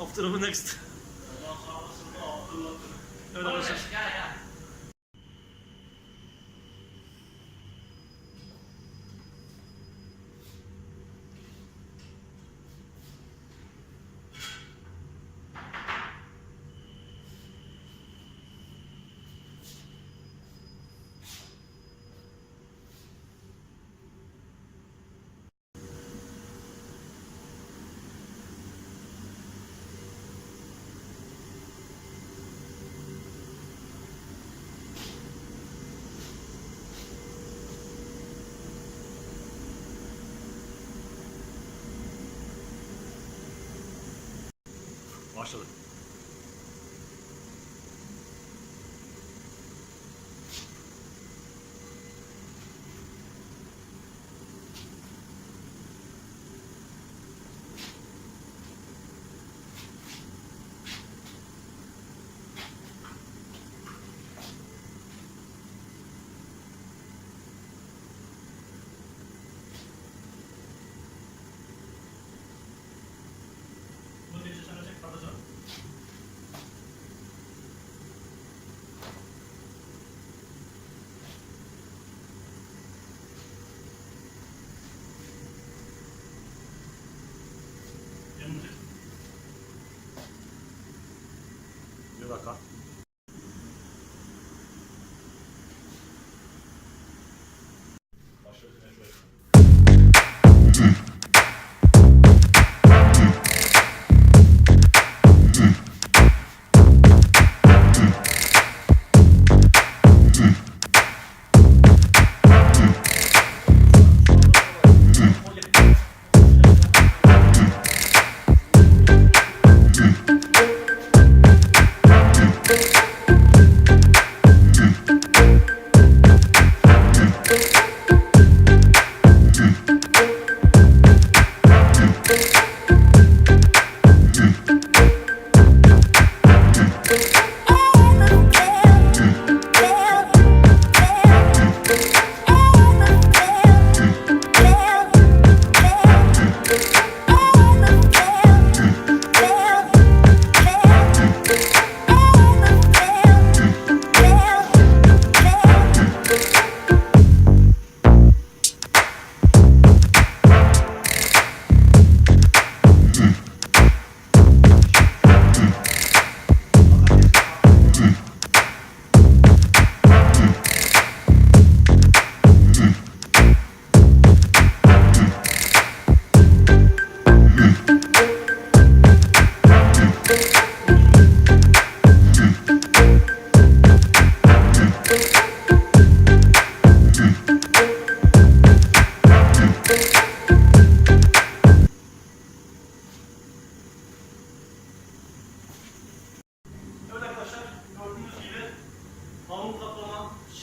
After the next. Evet arkadaşlar. আসলে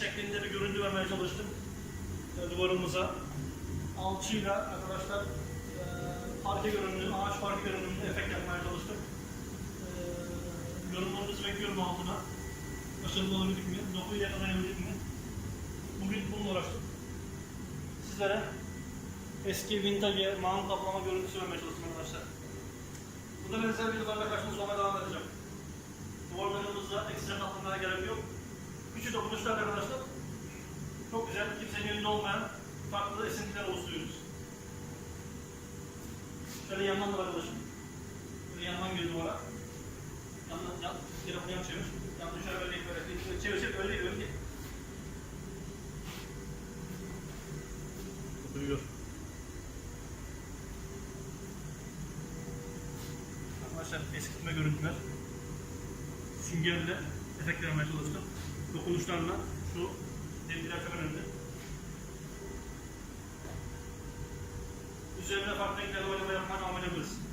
Şeklinde bir görüntü vermeye çalıştım. E, duvarımıza alçıyla arkadaşlar e, parke görünümlü, ağaç parke görünümlü efekt yapmaya çalıştım. E, yorumlarınızı bekliyorum altına. Başarılı olabildik mi? Dokuyu yakalayabildik mi? Bugün bununla uğraştım. Sizlere eski vintage mağun kaplama görüntüsü vermeye çalıştım arkadaşlar. Bunda benzer videolarla karşınızda olmaya devam edeceğim. Duvarlarımızda ekstra katlamaya gerek yok. Küçük dokunuşlar arkadaşlar. Çok güzel, kimsenin elinde olmayan farklı esintiler oluşturuyoruz. Şöyle yandan da arkadaşım. Böyle yandan gir duvara. Yandan, yan, tarafını yan çevir. Yandan şöyle böyle böyle böyle çevir çevir öyle öyle. Duyuyor. Arkadaşlar eskitme görüntüler süngerle efekt vermeye çalıştım. Dokunuşlarla şu çok önemli. Üzerine farklı renklerle oynama devam edebiliriz.